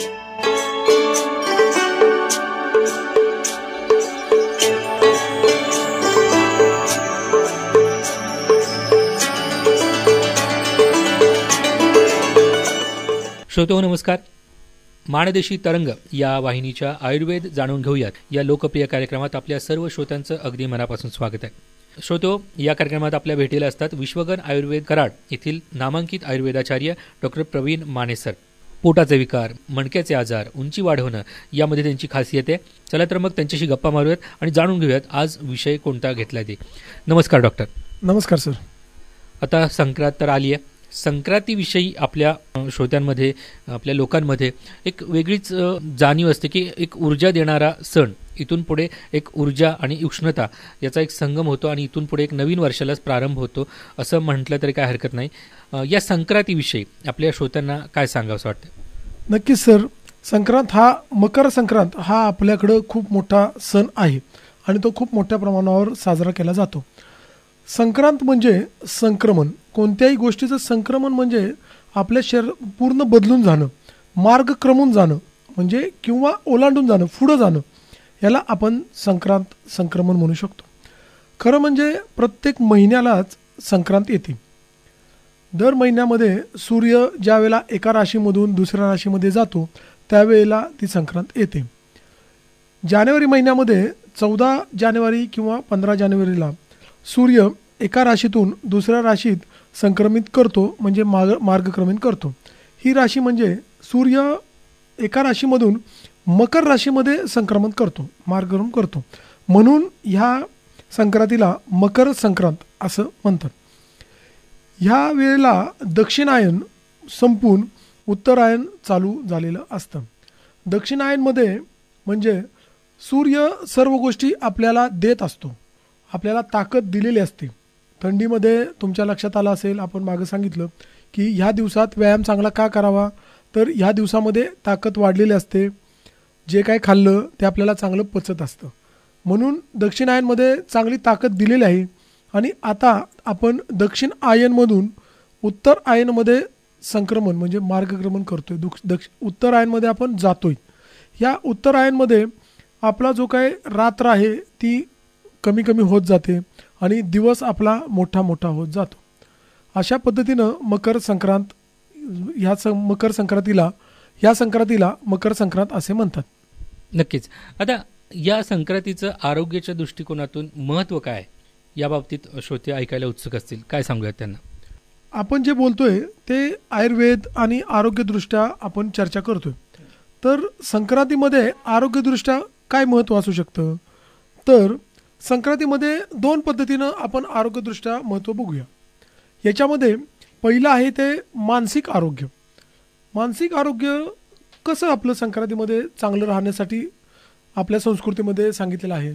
श्रोतो नमस्कार. माणदेशी तरंग या वाहिनीच्या आयुर्वेद जाणून घेऊयात. या लोकप्रिय कार्यक्रमात आपल्या सर्व श्रोत्यांचं अगदी मनापासून स्वागत आहे. श्रोतो या कार्यक्रमात आपल्या भेटीला असतात विश्वगन आयुर्वेद कराड येथील नामांकित आयुर्वेदाचार्य डॉक्टर प्रवीण मानेसर. पोटाचे विकार मणक्याचे आजार उंची वाढवणं यामध्ये त्यांची खासियत आहे. चला तर मग त्यांच्याशी गप्पा मारूयात आणि जाणून घेऊयात आज विषय कोणता घेतला ते. नमस्कार डॉक्टर. नमस्कार सर. आता संक्रांत तर आली आहे संक्रांतीविषयी आपल्या श्रोत्यांमध्ये आपल्या लोकांमध्ये एक वेगळीच जाणीव असते की एक ऊर्जा देणारा सण इथून पुढे एक ऊर्जा आणि उष्णता याचा एक संगम होतो आणि इथून पुढे एक नवीन वर्षालाच प्रारंभ होतो असं म्हटलं तरी काय हरकत नाही. या संक्रांतीविषयी आपल्या श्रोत्यांना काय सांगावं वाटतं? नक्कीच सर. संक्रांत हा मकर संक्रांत हा आपल्याकडं खूप मोठा सण आहे आणि तो खूप मोठ्या प्रमाणावर साजरा केला जातो. संक्रांत म्हणजे संक्रमण. कोणत्याही गोष्टीचं संक्रमण म्हणजे आपल्या शरीर पूर्ण बदलून जाणं मार्ग क्रमून जाणं म्हणजे किंवा ओलांडून जाणं पुढं जाणं याला आपण संक्रांत संक्रमण म्हणू शकतो. खरं म्हणजे प्रत्येक महिन्यालाच संक्रांत येते. दर महिन्यामध्ये सूर्य ज्यावेळेला एका राशीमधून दुसऱ्या राशीमध्ये जातो त्यावेळेला ती संक्रांत येते. जानेवारी महिन्यामध्ये चौदा जानेवारी किंवा पंधरा जानेवारीला सूर्य एका राशीतून दुसऱ्या राशीत संक्रमित करतो म्हणजे मार्ग मार्गक्रमण करतो. ही राशी म्हणजे सूर्य एका राशीमधून मकर राशीमध्ये संक्रमण करतो मार्गक्रमण करतो. म्हणून ह्या संक्रांतीला मकर संक्रांत असं म्हणतात. ह्या वेळेला दक्षिणायन संपून उत्तरायण चालू झालेलं असतं. दक्षिणायनमध्ये म्हणजे सूर्य सर्व गोष्टी आपल्याला देत असतो आपल्याला ताकद दिलेली असते. थंडीमध्ये तुमच्या लक्षात आलं असेल आपण मागं सांगितलं की ह्या दिवसात व्यायाम चांगला का करावा? तर ह्या दिवसामध्ये ताकद वाढलेली असते. जे काय खाल्लं ते आपल्याला चांगलं पचत असतं. म्हणून दक्षिण आयनमध्ये चांगली ताकद दिलेली आहे. आणि आता आपण दक्षिण आयनमधून उत्तर आयनमध्ये संक्रमण म्हणजे मार्गक्रमण करतोय. दुक्ष दक्ष उत्तर आयनमध्ये आपण जातोय. या उत्तर आयनमध्ये आपला जो काय रात्र आहे ती कमी कमी होत जाते आणि दिवस आपला मोठा मोठा होत जातो. अशा पद्धतीनं मकर संक्रांत ह्या स मकर संक्रांतीला या संक्रांतीला मकर संक्रांत असे म्हणतात. नक्कीच. आता या संक्रांतीचं आरोग्याच्या दृष्टिकोनातून महत्त्व काय? या बाबतीत श्रोते ऐकायला उत्सुक असतील. काय सांगूयात त्यांना? आपण जे बोलतोय ते आयुर्वेद आणि आरोग्यदृष्ट्या आपण चर्चा करतोय. तर संक्रांतीमध्ये आरोग्यदृष्ट्या काय महत्त्व असू शकतं? तर संक्रांतीमध्ये दोन पद्धतीनं आपण आरोग्यदृष्ट्या महत्त्व बघूया. याच्यामध्ये पहिलं आहे ते मानसिक आरोग्य. मानसिक आरोग्य कसं आपलं संक्रांतीमध्ये चांगलं राहण्यासाठी आपल्या संस्कृतीमध्ये सांगितलेलं आहे?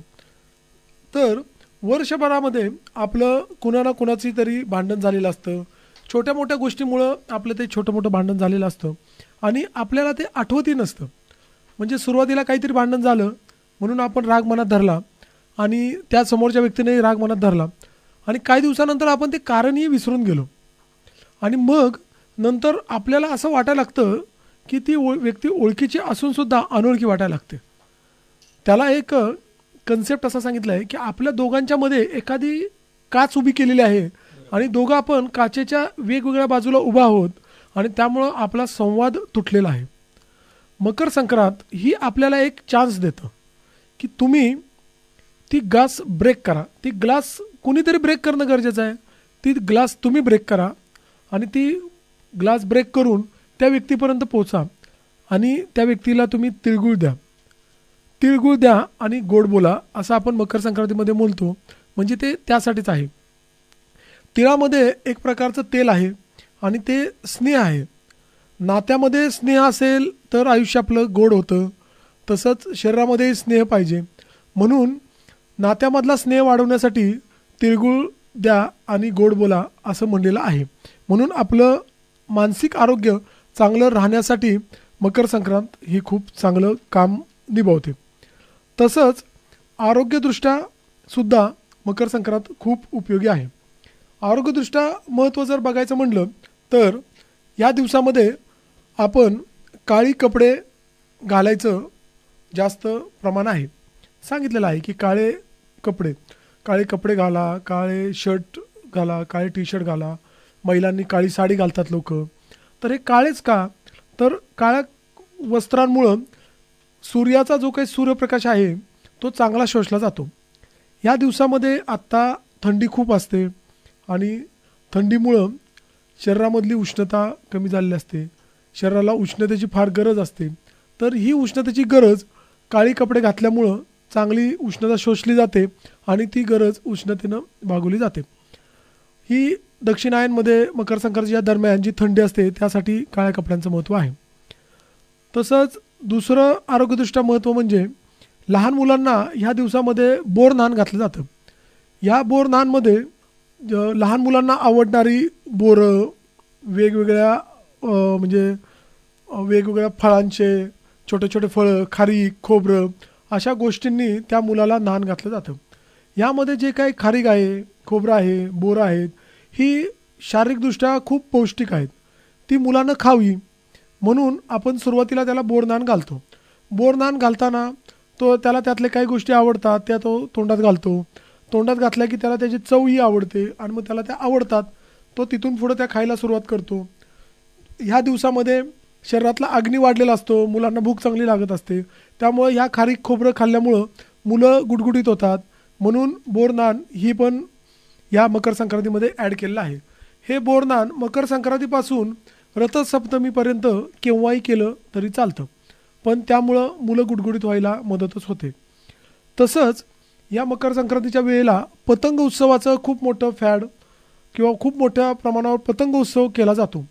तर वर्षभरामध्ये आपलं कुणा ना कुणाची तरी भांडण झालेलं असतं. छोट्या मोठ्या गोष्टीमुळं आपलं ते छोटं मोठं भांडण झालेलं असतं. आणि आपल्याला ते आठवतही नसतं. म्हणजे सुरुवातीला काहीतरी भांडण झालं म्हणून आपण राग मनात धरला आणि त्या समोरच्या व्यक्तीने राग मनात धरला. आणि काही दिवसानंतर आपण ते कारणही विसरून गेलो. आणि मग नंतर आपल्याला असं वाटायला लागतं की ती ओळ व्यक्ती ओळखीची असूनसुद्धा अनोळखी वाटायला लागते. त्याला एक कन्सेप्ट असा सांगितलं आहे की आपल्या दोघांच्यामध्ये एखादी काच उभी केलेली आहे आणि दोघं आपण काचेच्या वेगवेगळ्या बाजूला उभा आहोत आणि त्यामुळं आपला संवाद तुटलेला आहे. मकर संक्रांत ही आपल्याला एक चान्स देतं की तुम्ही ती ग्लास ब्रेक करा. ती ग्लास कुणीतरी ब्रेक करणं गरजेचं आहे. ती ग्लास तुम्ही ब्रेक करा आणि ती ग्लास ब्रेक करून त्या व्यक्तीपर्यंत पोचा आणि त्या व्यक्तीला तुम्ही तिळगुळ द्या. तिळगुळ द्या आणि गोड बोला असं आपण मकर संक्रांतीमध्ये बोलतो. म्हणजे ते त्यासाठीच आहे. तिळामध्ये एक प्रकारचं तेल आहे आणि ते स्नेह आहे. नात्यामध्ये स्नेह असेल तर आयुष्य आपलं गोड होतं. तसंच शरीरामध्ये स्नेह पाहिजे. म्हणून नात्यामधला स्नेह वाढवण्यासाठी तिळगुळ द्या आणि गोड बोला असं म्हणलेलं आहे. म्हणून आपलं मानसिक आरोग्य चांगलं राहण्यासाठी मकर संक्रांत ही खूप चांगलं काम निभावते. तसंच आरोग्यदृष्ट्या सुद्धा मकर संक्रांत खूप उपयोगी आहे. आरोग्यदृष्ट्या महत्त्व जर बघायचं म्हणलं तर या दिवसामध्ये आपण काळी कपडे घालायचं जास्त प्रमाण आहे. सांगितलेलं आहे की काळे कपडे काळे कपडे घाला काळे शर्ट घाला काळे टी शर्ट घाला. महिलांनी काळी साडी घालतात लोक. तर हे काळेच का? तर काळ्या वस्त्रांमुळं सूर्याचा जो काही सूर्यप्रकाश आहे तो चांगला शोषला जातो. या दिवसामध्ये आत्ता थंडी खूप असते आणि थंडीमुळं शरीरामधली उष्णता कमी झालेली असते. शरीराला उष्णतेची फार गरज असते. तर ही उष्णतेची गरज काळी कपडे घातल्यामुळं चांगली उष्णता शोषली जाते आणि ती गरज उष्णतेनं भागवली जाते. ही दक्षिणायनमध्ये मकर संक्रांतीच्या दरम्यान जी थंडी असते त्यासाठी काळ्या कपड्यांचं महत्त्व आहे. तसंच दुसरं आरोग्यदृष्ट्या महत्त्व म्हणजे लहान मुलांना ह्या दिवसामध्ये बोर नान घातलं जातं. या बोर नानमध्ये लहान मुलांना आवडणारी बोरं वेगवेगळ्या म्हणजे वेगवेगळ्या फळांचे छोटे छोटे फळं खारी खोबरं अशा गोष्टींनी त्या मुलाला नान घातलं जातं. यामध्ये जे काही खारीक आहे खोबरं आहे बोरं आहेत ही शारीरिकदृष्ट्या खूप पौष्टिक आहेत. ती मुलांना खावी. म्हणून आपण सुरुवातीला त्याला बोरनान घालतो. बोरनान घालताना तो त्याला त्यातले काही गोष्टी आवडतात त्या तो तोंडात घालतो. तोंडात घातल्या की त्याला त्याची चवही आवडते आणि मग त्याला त्या आवडतात तो तिथून पुढं त्या खायला सुरुवात करतो. ह्या दिवसामध्ये शरीरातला अग्नी वाढलेला असतो मुलांना भूक चांगली लागत असते. त्यामुळं ह्या खारीक खोबरं खाल्ल्यामुळं मुलं गुडगुडीत होतात. म्हणून बोरनान ही पण ह्या मकर संक्रांतीमध्ये ॲड केलेलं आहे. हे बोरनान मकर संक्रांतीपासून रथसप्तमीपर्यंत केव्हाही केलं तरी चालतं. पण त्यामुळं मुलं गुडगुडीत व्हायला मदतच होते. तसंच या मकर संक्रांतीच्या वेळेला पतंग उत्सवाचं खूप मोठं फॅड किंवा खूप मोठ्या प्रमाणावर पतंग उत्सव केला जातो.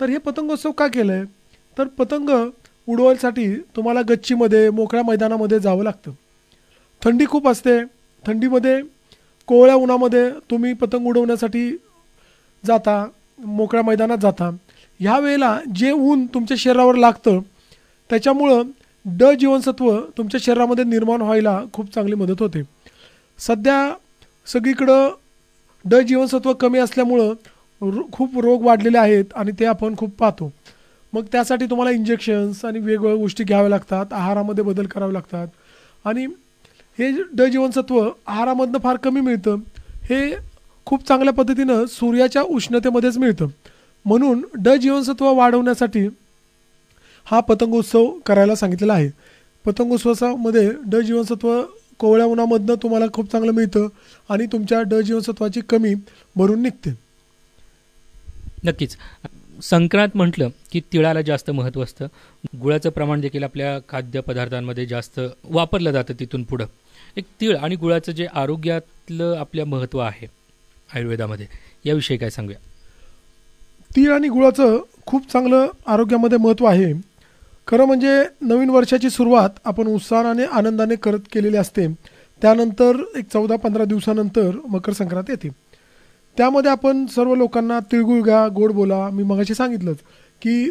तर हे पतंग उत्सव का केलं आहे तर पतंग उडवायसाठी तुम्हाला गच्चीमध्ये मोकळ्या मैदानामध्ये जावं लागतं. थंडी खूप असते. थंडीमध्ये कोवळ्या उन्हामध्ये तुम्ही पतंग उडवण्यासाठी जाता मोकळ्या मैदानात जाता. ह्या वेळेला जे ऊन तुमच्या शरीरावर लागतं त्याच्यामुळं ड जीवनसत्व तुमच्या शरीरामध्ये निर्माण व्हायला खूप चांगली मदत होते. सध्या सगळीकडं ड जीवनसत्व कमी असल्यामुळं खूप रोग वाढलेले आहेत आणि ते आपण खूप पाहतो. मग त्यासाठी तुम्हाला इंजेक्शन्स आणि वेगवेगळ्या गोष्टी घ्याव्या लागतात आहारामध्ये बदल करावे लागतात. आणि हे ड जीवनसत्व आहारामधनं फार कमी मिळतं हे खूप चांगल्या पद्धतीनं सूर्याच्या उष्णतेमध्येच मिळतं. म्हणून ड जीवनसत्व वाढवण्यासाठी हा पतंगोत्सव करायला सांगितलेला आहे. पतंगोत्सवामध्ये ड जीवनसत्व कोवळ्या उन्हामधनं तुम्हाला खूप चांगलं मिळतं आणि तुमच्या ड जीवनसत्वाची कमी भरून निघते. नक्कीच. संक्रांत म्हटलं की तिळाला जास्त महत्त्व असतं. गुळाचं प्रमाण देखील आपल्या खाद्यपदार्थांमध्ये जास्त वापरलं जातं तिथून पुढं. एक तिळ आणि गुळाचं जे आरोग्यातलं आपलं महत्त्व आहे आयुर्वेदामध्ये याविषयी काय सांगूया? तीळ आणि गुळाचं खूप चांगलं आरोग्यामध्ये महत्त्व आहे. खरं म्हणजे नवीन वर्षाची सुरुवात आपण उत्साहाने आनंदाने करत केलेली असते. त्यानंतर एक चौदा पंधरा दिवसानंतर मकर संक्रांत येते. त्यामध्ये आपण सर्व लोकांना तिळगुळ घ्या गोड बोला मी मगाशी सांगितलंच की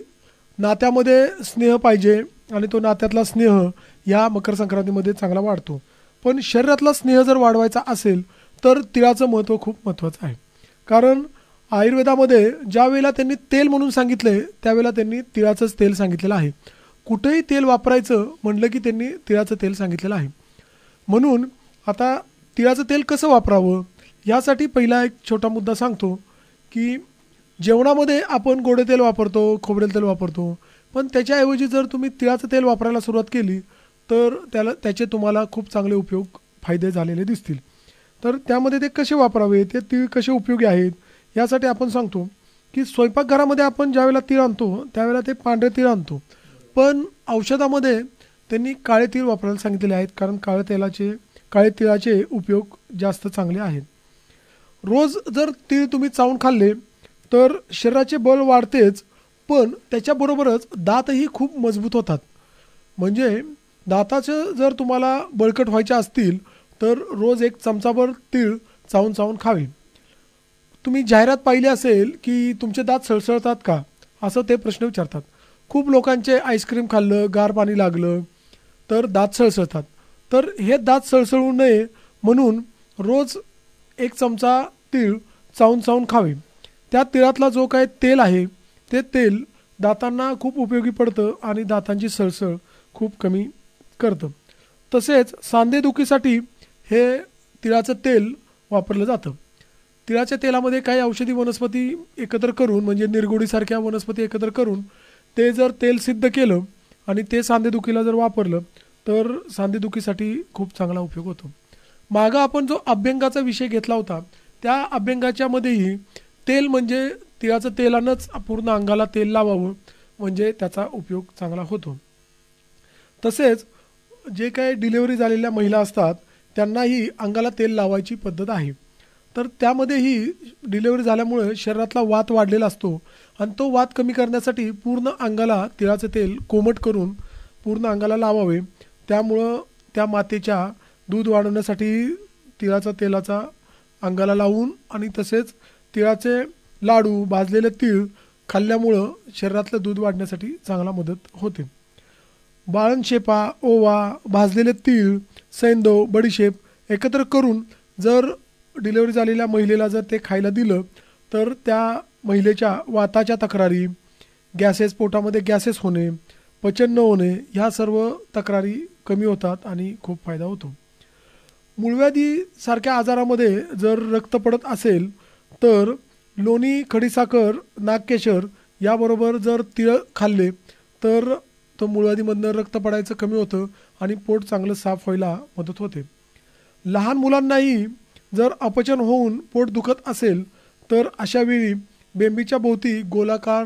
नात्यामध्ये स्नेह पाहिजे आणि तो नात्यातला स्नेह या मकर संक्रांतीमध्ये चांगला वाढतो. पण शरीरातला स्नेह जर वाढवायचा असेल तर तिळाचं महत्त्व खूप महत्त्वाचं आहे. कारण आयुर्वेदामध्ये ज्या वेळेला त्यांनी तेल म्हणून सांगितलं आहे त्यावेळेला त्यांनी तिळाचंच तेल सांगितलेलं आहे. कुठेही तेल वापरायचं म्हणलं की त्यांनी तिळाचं तेल सांगितलेलं आहे. म्हणून आता तिळाचं तेल कसं वापरावं? यासाठी पहिला एक छोटा मुद्दा सांगतो की जेवणामध्ये आपण गोडे तेल वापरतो खोबरेल तेल वापरतो पण त्याच्याऐवजी जर तुम्ही तिळाचं तेल वापरायला सुरुवात केली तर त्याला त्याचे तुम्हाला खूप चांगले उपयोग फायदे झालेले दिसतील. तर त्यामध्ये ते कसे वापरावे ते तीळ कसे उपयोगी आहेत यासाठी आपण सांगतो की स्वयंपाकघरामध्ये आपण ज्यावेळेला तीळ आणतो त्यावेळेला ते पांढरे तीळ आणतो. पण औषधामध्ये त्यांनी काळे तीळ वापरायला सांगितलेले आहेत कारण काळ्या तेलाचे काळे तिळाचे उपयोग जास्त चांगले आहेत. रोज जर तीळ तुम्ही चावून खाल्ले तर शरीराचे बल वाढतेच पण त्याच्याबरोबरच दातही खूप मजबूत होतात. म्हणजे दाताचं जर तुम्हाला बळकट व्हायचे असतील तर रोज एक चमचाभर तीळ चावून चावून खावे. तुम्ही जाहिरात पाहिली असेल की तुमचे दात सळसळतात का? असं ते प्रश्न विचारतात. खूप लोकांचे आईस्क्रीम खाल्लं गार पाणी लागलं तर दात सळसळतात. तर हे दात सळसळू नये म्हणून रोज एक चमचा तीळ चावून चावून खावे. त्या तिळातला जो काय तेल आहे ते तेल दातांना खूप उपयोगी पडतं आणि दातांची सळसळ खूप कमी करतं. तसेच सांधेदुखीसाठी हे तिळाचं तेल वापरलं जातं. तिळाच्या तेलामध्ये काही औषधी वनस्पती एकत्र करून म्हणजे निरगुडीसारख्या वनस्पती एकत्र करून ते जर तेल सिद्ध केलं आणि ते सांधेदुखीला जर वापरलं तर सांधेदुखीसाठी खूप चांगला उपयोग होतो. मागं आपण जो अभ्यंगाचा विषय घेतला होता त्या अभ्यंगाच्यामध्येही तेल म्हणजे तिळाचं तेलानंच पूर्ण अंगाला तेल लावावं म्हणजे त्याचा उपयोग चांगला होतो. तसेच जे काही डिलिव्हरी झालेल्या महिला असतात त्यांनाही अंगाला तेल लावायची पद्धत आहे. तर त्यामध्येही डिलिव्हरी झाल्यामुळे शरीरातला वात वाढलेला असतो आणि तो वात कमी करण्यासाठी पूर्ण अंगाला तिळाचं तेल कोमट करून पूर्ण अंगाला लावावे. त्यामुळं त्या मातेच्या दूध वाढवण्यासाठी तिळाचा तेलाचा अंगाला लावून आणि तसेच तिळाचे लाडू भाजलेले तीळ खाल्ल्यामुळं शरीरातलं दूध वाढण्यासाठी चांगला मदत होते. बाळणशेपा ओवा भाजलेले तीळ सैंदव बडीशेप एकत्र करून जर डिलिव्हरी झालेल्या महिलेला जर ते खायला दिलं तर त्या महिलेच्या वाताच्या तक्रारी गॅसेस पोटामध्ये गॅसेस होणे पचन न होणे ह्या सर्व तक्रारी कमी होतात आणि खूप फायदा होतो. मूळव्याधीसारख्या आजारामध्ये जर रक्त पडत असेल तर लोणी खडीसाखर नागकेशर याबरोबर जर तिळ खाल्ले तर तो मूळव्याधीमधनं रक्त पडायचं कमी होतं आणि पोट चांगलं साफ व्हायला मदत होते. लहान मुलांनाही जर अपचन होऊन पोट दुखत असेल तर अशा वेळी बेंबीच्या भोवती गोलाकार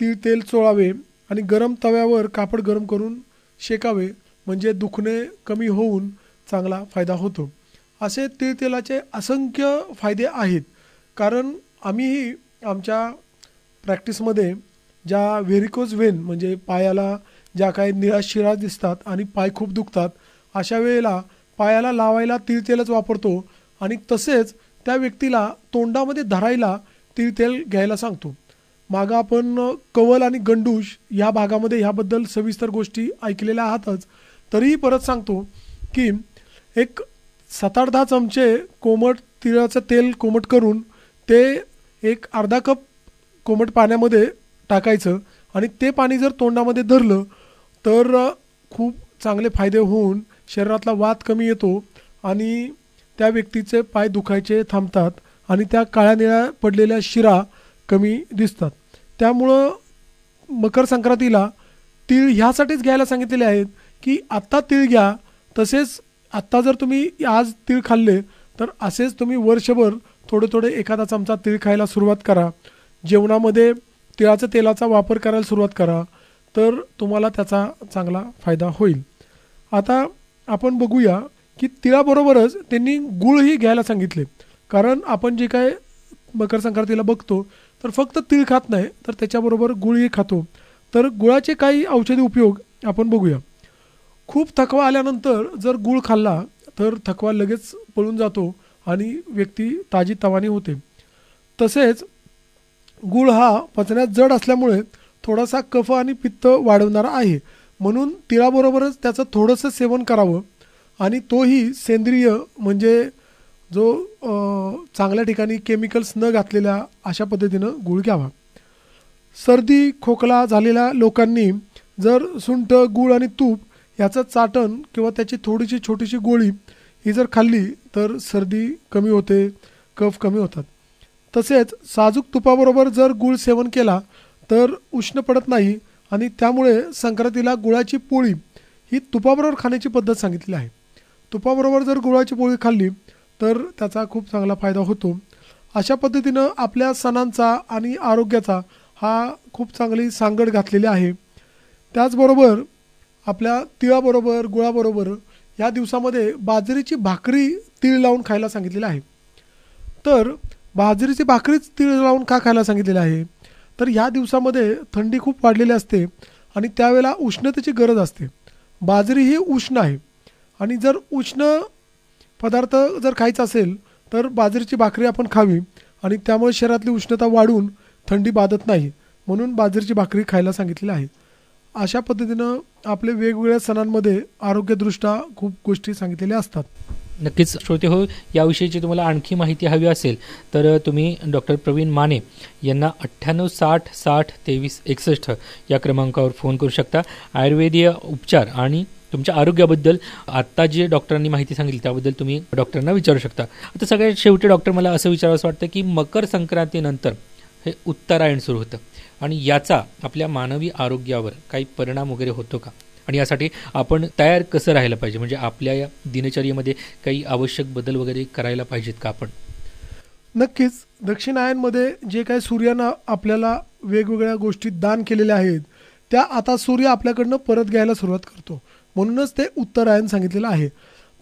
तीळ तेल चोळावे आणि गरम तव्यावर कापड गरम करून शेकावे म्हणजे दुखणे कमी होऊन चांगला फायदा होतो. असे तिळतेलाचे असंख्य फायदे आहेत. कारण आम्हीही आमच्या प्रॅक्टिसमध्ये ज्या व्हेरिकोज वेन म्हणजे पायाला ज्या काही निळा शिरा दिसतात आणि पाय खूप दुखतात अशा वेळेला पायाला लावायला तिळतेलच वापरतो आणि तसेच त्या व्यक्तीला तोंडामध्ये धरायला तिळतेल घ्यायला सांगतो. मागं आपण कवल आणि गंडूश या भागामध्ये ह्याबद्दल सविस्तर गोष्टी ऐकलेल्या आहातच तरीही परत सांगतो की एक सात आठ दहा चमचे कोमट तिळाचं तेल कोमट करून ते एक अर्धा कप कोमट पाण्यामध्ये टाकायचं आणि ते पाणी जर तोंडामध्ये धरलं तर खूप चांगले फायदे होऊन शरीरातला वात कमी येतो आणि त्या व्यक्तीचे पाय दुखायचे थांबतात आणि त्या काळ्या निळ्या पडलेल्या शिरा कमी दिसतात. त्यामुळं मकर संक्रांतीला तीळ ह्यासाठीच घ्यायला सांगितलेले आहेत की आत्ता तीळ घ्या तसेच आत्ता जर तुम्ही आज तीळ खाल्ले तर असेच तुम्ही वर्षभर थोडे थोडे एखादा चमचा तीळ खायला सुरुवात करा. जेवणामध्ये तिळाच्या तेलाचा वापर करायला सुरुवात करा तर तुम्हाला त्याचा चांगला फायदा होईल. आता आपण बघूया की तिळाबरोबरच त्यांनी गुळही घ्यायला सांगितले. कारण आपण जे काय मकर संक्रांतीला बघतो तर फक्त तीळ खात नाही तर त्याच्याबरोबर गुळही खातो. तर गुळाचे काही औषधी उपयोग आपण बघूया. खूप थकवा आल्यानंतर जर गुळ खाल्ला तर थकवा लगेच पळून जातो आणि व्यक्ती ताजी तवानी होते. तसेच गुळ हा पचण्यात जड असल्यामुळे थोडासा कफ आणि पित्त वाढवणारा आहे. म्हणून तिळाबरोबरच त्याचं थोडंसं सेवन करावं आणि तोही सेंद्रिय म्हणजे जो चांगल्या ठिकाणी केमिकल्स न घातलेल्या अशा पद्धतीनं गुळ घ्यावा. सर्दी खोकला झालेल्या लोकांनी जर सुंठ गूळ आणि तूप याचं चाटण किंवा त्याची थोडीशी छोटीशी गोळी ही जर खाल्ली तर सर्दी कमी होते कफ कमी होतात. तसेच साजूक तुपाबरोबर जर गूळ सेवन केला तर उष्ण पडत नाही आणि त्यामुळे संक्रांतीला गुळाची पोळी ही तुपाबरोबर खाण्याची पद्धत सांगितली आहे. तुपाबरोबर जर गुळाची पोळी खाल्ली तर त्याचा खूप चांगला फायदा होतो. अशा पद्धतीनं आपल्या सणांचा आणि आरोग्याचा हा खूप चांगली सांगड घातलेली आहे. त्याचबरोबर आपल्या तिळाबरोबर गुळाबरोबर या दिवसामध्ये बाजरीची भाकरी तीळ लावून खायला सांगितलेली आहे. तर बाजरीची भाकरीच तीळ लावून का खायला सांगितलेलं आहे? तर ह्या दिवसामध्ये थंडी खूप वाढलेली असते आणि त्यावेळेला उष्णतेची गरज असते. बाजरी ही उष्ण आहे. आणि जर उष्ण पदार्थ जर खायचा असेल तर बाजरीची भाकरी आपण खावी आणि त्यामुळे शरीरातली उष्णता वाढून थंडी बाधत नाही म्हणून बाजरीची भाकरी खायला सांगितलेली आहे. अशा पद्धतीनं आपले वेगवेगळ्या सणांमध्ये आरोग्यदृष्ट्या खूप गोष्टी सांगितलेल्या असतात. नक्कीच श्रोते हो याविषयीची तुम्हाला आणखी माहिती हवी असेल तर तुम्ही डॉक्टर प्रवीण माने यांना अठ्ठ्याण्णव साठ साठ तेवीस एकसष्ट या क्रमांकावर फोन करू शकता. आयुर्वेदीय उपचार आणि तुमच्या आरोग्याबद्दल आत्ता जे डॉक्टरांनी माहिती सांगितली त्याबद्दल तुम्ही डॉक्टरांना विचारू शकता. आता सगळ्यात शेवटी डॉक्टर मला असं विचारावं वाटतं की मकर संक्रांतीनंतर हे उत्तरायण सुरू होतं. आणि याचा आपल्या मानवी आरोग्यावर काही परिणाम वगैरे होतो का? आणि यासाठी आपण तयार कसं राहायला पाहिजे? म्हणजे आपल्या या दिनचर्येमध्ये काही आवश्यक बदल वगैरे करायला पाहिजेत का आपण? नक्कीच. दक्षिणायनमध्ये जे काही सूर्यानं आपल्याला वेगवेगळ्या गोष्टी दान केलेल्या आहेत त्या आता सूर्य आपल्याकडनं परत घ्यायला सुरुवात करतो. म्हणूनच ते उत्तरायण सांगितलेलं आहे.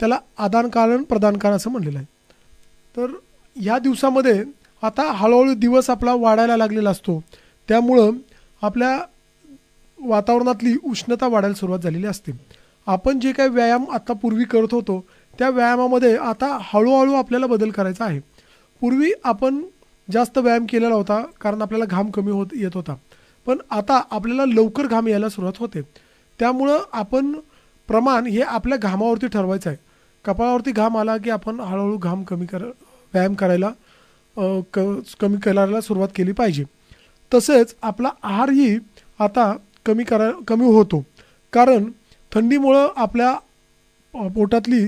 त्याला आदान कारण प्रदान काळ असं म्हणलेलं आहे. तर ह्या दिवसामध्ये आता हळूहळू दिवस आपला वाढायला लागलेला असतो. त्यामुळं आपल्या वातावरणातली उष्णता वाढायला सुरुवात झालेली असते. आपण जे काही व्यायाम आता पूर्वी करत होतो त्या व्यायामामध्ये आता हळूहळू आपल्याला बदल करायचा आहे. पूर्वी आपण जास्त व्यायाम केलेला होता कारण आपल्याला घाम कमी होत येत होता. पण आता आपल्याला लवकर घाम यायला सुरुवात होते. त्यामुळं आपण प्रमाण हे आपल्या घामावरती ठरवायचं आहे. कपाळावरती घाम आला की आपण हळूहळू घाम कमी कर व्यायाम करायला क कमी करायला सुरुवात केली पाहिजे. तसेच आपला आहारही आता कमी करा कमी होतो. कारण थंडीमुळं आपल्या पोटातली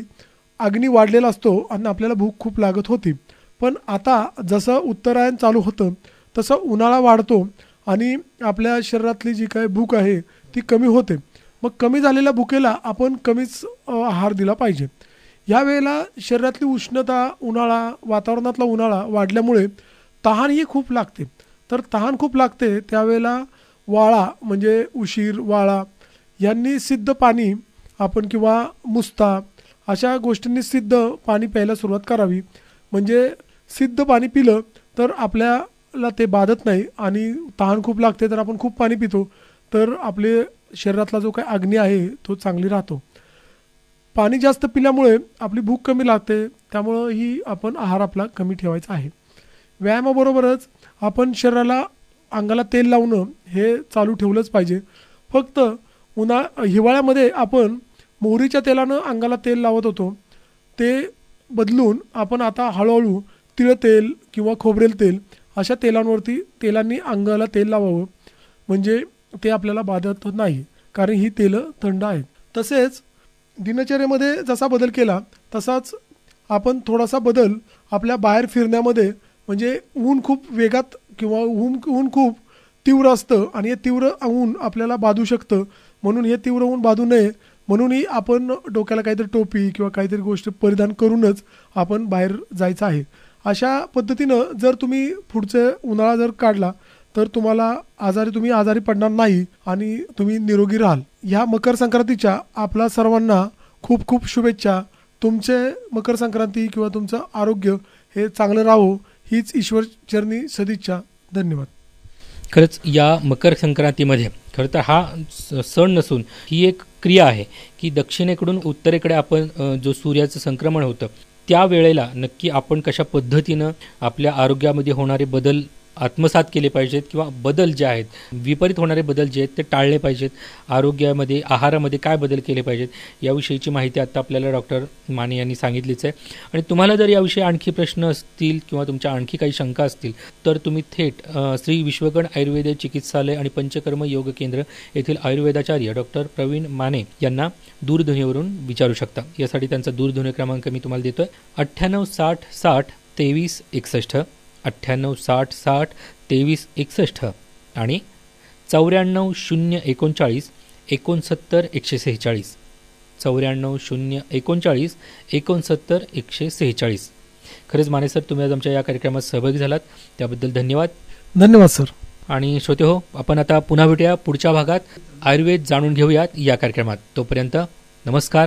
अग्नी वाढलेला असतो आणि आपल्याला भूक खूप लागत होती. पण आता जसं उत्तरायण चालू होतं तसं उन्हाळा वाढतो आणि आपल्या शरीरातली जी काही भूक आहे ती कमी होते. मग कमी झालेल्या भुकेला आपण कमीच आहार दिला पाहिजे. यावेळेला शरीरातली उष्णता उन्हाळा वातावरणातला उन्हाळा वाढल्यामुळे तहानही खूप लागते. तर तहान खूप लागते त्यावेळेला वाळा म्हणजे उशीर वाळा यांनी सिद्ध पाणी आपण किंवा मुस्ता अशा गोष्टींनी सिद्ध पाणी प्यायला सुरुवात करावी. म्हणजे सिद्ध पाणी पिलं तर आपल्याला ते बाधत नाही आणि तहान खूप लागते तर आपण खूप पाणी पितो. तर आपले शरीरातला जो काही अग्नी आहे तो चांगली राहतो. पाणी जास्त पिल्यामुळे आपली भूक कमी लागते त्यामुळं ही आपण आहार आपला कमी ठेवायचा आहे. व्यायामाबरोबरच आपण शरीराला अंगाला तेल लावणं हे चालू ठेवलंच पाहिजे. फक्त उन्हा हिवाळ्यामध्ये आपण मोहरीच्या तेलानं अंगाला तेल लावत होतो. ते बदलून आपण आता हळूहळू तिळ तेल किंवा खोबरेल तेल अशा तेलांवरती तेलांनी अंगाला तेल लावावं. म्हणजे ते आपल्याला बाधत नाही कारण ही तेलं थंड आहेत. तसेच दिनचर्येमध्ये जसा बदल केला तसाच आपण थोडासा बदल आपल्या बाहेर फिरण्यामध्ये म्हणजे ऊन खूप वेगात किंवा ऊन ऊन खूप तीव्र असतं आणि हे तीव्र ऊन आपल्याला बाधू शकतं. म्हणून हे तीव्र ऊन बाधू नये. म्हणूनही आपण डोक्याला काहीतरी टोपी किंवा काहीतरी गोष्ट परिधान करूनच आपण बाहेर जायचं आहे. अशा पद्धतीनं जर तुम्ही पुढचे उन्हाळा जर काढला तर तुम्हाला आजारी तुम्ही आजारी पडणार नाही आणि तुम्ही निरोगी राहाल. ह्या मकर संक्रांतीच्या आपल्या सर्वांना खूप खूप शुभेच्छा. तुमचे मकर संक्रांती किंवा तुमचं आरोग्य हे चांगलं राहो हीच ईश्वर चरणी सदिच्छा. धन्यवाद. खरंच या मकर संक्रांतीमध्ये खरं तर हा सण नसून ही एक क्रिया आहे की दक्षिणेकडून उत्तरेकडे आपण जो सूर्याचं संक्रमण होतं त्या वेळेला नक्की आपण कशा पद्धतीनं आपल्या आरोग्यामध्ये होणारे बदल आत्मसात केले पाहिजेत किंवा बदल जे आहेत विपरीत होणारे बदल जे आहेत ते टाळले पाहिजेत. आरोग्यामध्ये आहारामध्ये काय बदल केले पाहिजेत याविषयीची माहिती आत्ता आपल्याला डॉक्टर माने यांनी सांगितलीच आहे. आणि तुम्हाला जर याविषयी आणखी प्रश्न असतील किंवा तुमच्या आणखी काही शंका असतील तर तुम्ही थेट श्री विश्वगण आयुर्वेद चिकित्सालय आणि पंचकर्म योग केंद्र येथील आयुर्वेदाचार्य डॉक्टर प्रवीण माने यांना दूरध्वनीवरून विचारू शकता. यासाठी त्यांचा दूरध्वनी क्रमांक मी तुम्हाला देतोय. अठ्ठ्याण्णव साठ साठ तेवीस एकसष्ट. अठ्ठ्याण्णव साठ साठ तेवीस एकसष्ट आणि चौऱ्याण्णव शून्य एकोणचाळीस एकोणसत्तर एकशे सेहेचाळीस. चौऱ्याण्णव शून्य एकोणचाळीस एकोणसत्तर एकशे सेहेचाळीस. खरंच माने सर तुम्ही आज आमच्या या कार्यक्रमात सहभागी झालात. त्याबद्दल धन्यवाद. धन्यवाद सर. आणि श्रोते हो आपण आता पुन्हा भेटूया पुढच्या भागात. आयुर्वेद जाणून घेऊयात या कार्यक्रमात. तोपर्यंत नमस्कार.